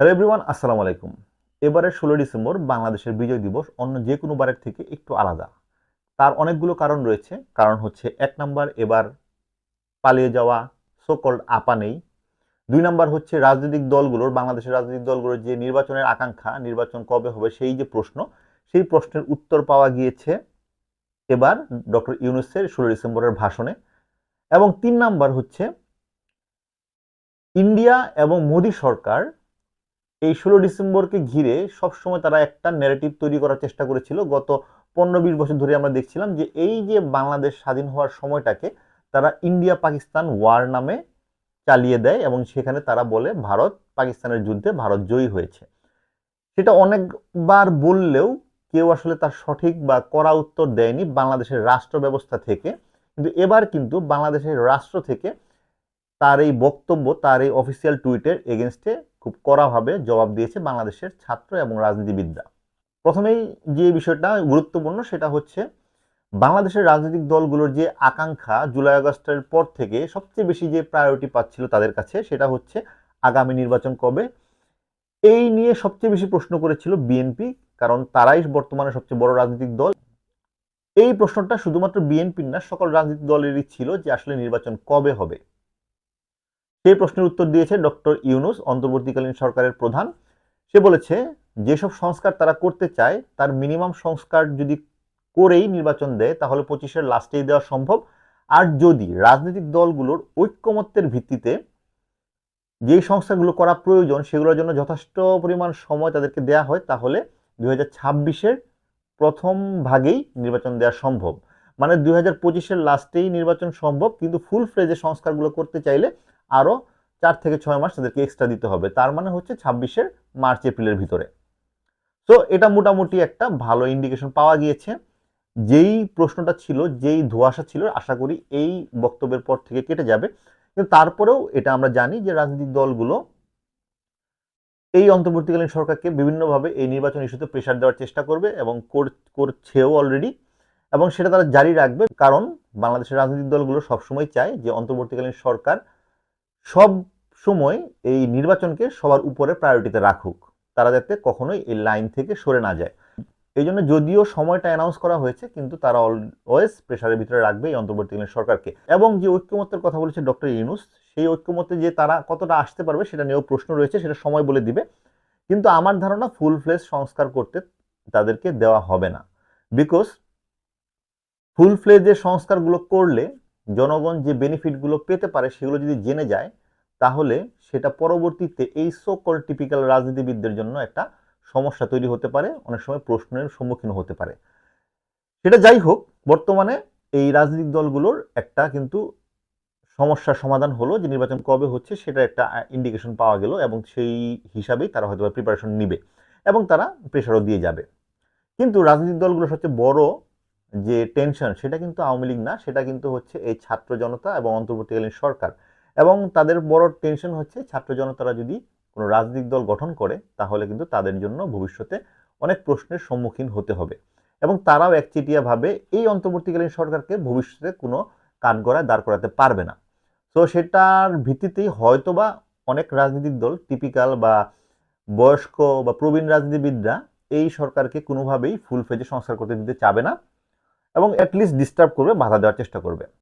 Hello everyone আসসালামু আলাইকুম। এবারের ষোলো ডিসেম্বর বাংলাদেশের বিজয় দিবস অন্য যে কোনো বারের থেকে একটু আলাদা। তার অনেকগুলো কারণ রয়েছে। কারণ হচ্ছে এক নাম্বার, এবার পালিয়ে যাওয়া সোকল্ড আপা নেই। দুই নাম্বার হচ্ছে রাজনৈতিক দলগুলোর, বাংলাদেশের রাজনৈতিক দলগুলোর যে নির্বাচনের আকাঙ্ক্ষা, নির্বাচন কবে হবে সেই যে প্রশ্ন, সেই প্রশ্নের উত্তর পাওয়া গিয়েছে এবার ডক্টর ইউনুসের ষোলো ডিসেম্বরের ভাষণে। এবং তিন নাম্বার হচ্ছে, ইন্ডিয়া এবং মোদী সরকার এই ষোলো ডিসেম্বরকে ঘিরে সবসময় তারা একটা ন্যারেটিভ তৈরি করার চেষ্টা করেছিল। গত পনেরো বিশ বছর ধরে আমরা দেখছিলাম যে এই যে বাংলাদেশ স্বাধীন হওয়ার সময়টাকে তারা ইন্ডিয়া পাকিস্তান ওয়ার নামে চালিয়ে দেয় এবং সেখানে তারা বলে ভারত পাকিস্তানের যুদ্ধে ভারত জয়ী হয়েছে। সেটা অনেকবার বললেও কেউ আসলে তার সঠিক বা কড়া উত্তর দেয়নি বাংলাদেশের রাষ্ট্র ব্যবস্থা থেকে। কিন্তু এবার কিন্তু বাংলাদেশের রাষ্ট্র থেকে তার এই বক্তব্য, তার এই অফিসিয়াল টুইটের এগেনস্টে খুব কড়াভাবে জবাব দিয়েছে বাংলাদেশের ছাত্র এবং রাজনীতিবিদরা। প্রথমেই যে বিষয়টা গুরুত্বপূর্ণ সেটা হচ্ছে, বাংলাদেশের রাজনৈতিক দলগুলোর যে আকাঙ্ক্ষা জুলাই আগস্টের পর থেকে সবচেয়ে বেশি যে প্রায়োরিটি পাচ্ছিল তাদের কাছে সেটা হচ্ছে আগামী নির্বাচন কবে। এই নিয়ে সবচেয়ে বেশি প্রশ্ন করেছিল বিএনপি, কারণ তারাই বর্তমানে সবচেয়ে বড় রাজনৈতিক দল। এই প্রশ্নটা শুধুমাত্র বিএনপির না, সকল রাজনৈতিক দলেরই ছিল যে আসলে নির্বাচন কবে হবে। সেই প্রশ্নের উত্তর দিয়েছে ডক্টর ইউনুস, অন্তর্বর্তীকালীন সরকারের প্রধান। সে বলেছে, যেসব সংস্কার তারা করতে চায়, তার মিনিমাম সংস্কার যদি করেই নির্বাচন দেয়, তাহলে পঁচিশের লাস্টেই দেওয়া সম্ভব। আর যদি রাজনৈতিক দলগুলোর ঐক্যমত্যের ভিত্তিতে যেই সংস্কারগুলো করা প্রয়োজন, সেগুলোর জন্য যথেষ্ট পরিমাণ সময় তাদেরকে দেয়া হয়, তাহলে দুই হাজার ছাব্বিশের প্রথম ভাগেই নির্বাচন দেওয়া সম্ভব। মানে দুই হাজার পঁচিশের লাস্টেই নির্বাচন সম্ভব, কিন্তু ফুল ফ্লেজে সংস্কারগুলো করতে চাইলে আরও চার থেকে ছয় মাস তাদেরকে এক্সট্রা দিতে হবে। তার মানে হচ্ছে ছাব্বিশের মার্চ, এপ্রিলের ভিতরে। তো এটা মোটামুটি একটা ভালো ইন্ডিকেশন পাওয়া গিয়েছে। যেই প্রশ্নটা ছিল, যেই ধোয়াশা ছিল, আশা করি এই বক্তব্যের পর থেকে কেটে যাবে। কিন্তু তারপরেও এটা আমরা জানি যে রাজনৈতিক দলগুলো এই অন্তর্বর্তীকালীন সরকারকে বিভিন্নভাবে এই নির্বাচন ইস্যুতে প্রেশার দেওয়ার চেষ্টা করবে এবং করছেও অলরেডি এবং সেটা তারা জারি রাখবে। কারণ বাংলাদেশের রাজনৈতিক দলগুলো সবসময় চায় যে অন্তর্বর্তীকালীন সরকার সব সময় এই নির্বাচনকে সবার উপরে প্রায়োরিটিতে রাখুক। তারা যাতে কখনোই এই লাইন থেকে সরে না যায়। এই জন্য যদিও সময়টা অ্যানাউন্স করা হয়েছে, কিন্তু তারা অলওয়েজ প্রেশারের ভিতরে রাখবে এই অন্তর্বর্তীকালীন সরকারকে। এবং যে ঐক্যমত্যের কথা বলেছে ডক্টর ইউনুস, সেই ঐক্যমত্যে যে তারা কতটা আসতে পারবে সেটা নিয়েও প্রশ্ন রয়েছে, সেটা সময় বলে দিবে। কিন্তু আমার ধারণা ফুল ফ্লেজ সংস্কার করতে তাদেরকে দেওয়া হবে না। বিকজ ফুল ফ্লেজের সংস্কারগুলো করলে জনগণ যে বেনিফিটগুলো পেতে পারে সেগুলো যদি জেনে যায় তাহলে সেটা পরবর্তীতে এই সকল টিপিক্যাল রাজনীতিবিদদের জন্য একটা সমস্যা তৈরি হতে পারে, অনেক সময় প্রশ্নের সম্মুখীন হতে পারে। সেটা যাই হোক, বর্তমানে এই রাজনৈতিক দলগুলোর একটা কিন্তু সমস্যার সমাধান হলো যে নির্বাচন কবে হচ্ছে সেটা একটা ইন্ডিকেশন পাওয়া গেল এবং সেই হিসাবেই তারা হয়তো প্রিপারেশন নিবে এবং তারা প্রেশারও দিয়ে যাবে। কিন্তু রাজনৈতিক দলগুলোর সবচেয়ে বড় যে টেনশন সেটা কিন্তু আওয়ামী লীগ না, সেটা কিন্তু হচ্ছে এই ছাত্র জনতা এবং অন্তর্বর্তীকালীন সরকার। এবং তাদের বড় টেনশন হচ্ছে ছাত্র জনতারা যদি কোনো রাজনৈতিক দল গঠন করে, তাহলে কিন্তু তাদের জন্য ভবিষ্যতে অনেক প্রশ্নের সম্মুখীন হতে হবে। এবং তারাও একচেটিয়াভাবে এই অন্তর্বর্তীকালীন সরকারকে ভবিষ্যতে কোনো কাঠগড়ায় দাঁড় করাতে পারবে না। তো সেটার ভিত্তিতেই হয়তোবা অনেক রাজনৈতিক দল টিপিক্যাল বা বয়স্ক বা প্রবীণ রাজনীতিবিদরা এই সরকারকে কোনোভাবেই ফুল ফেজে সংস্কার করতে দিতে চাবে না এবং অ্যাটলিস্ট ডিস্টার্ব করবে, বাধা দেওয়ার চেষ্টা করবে।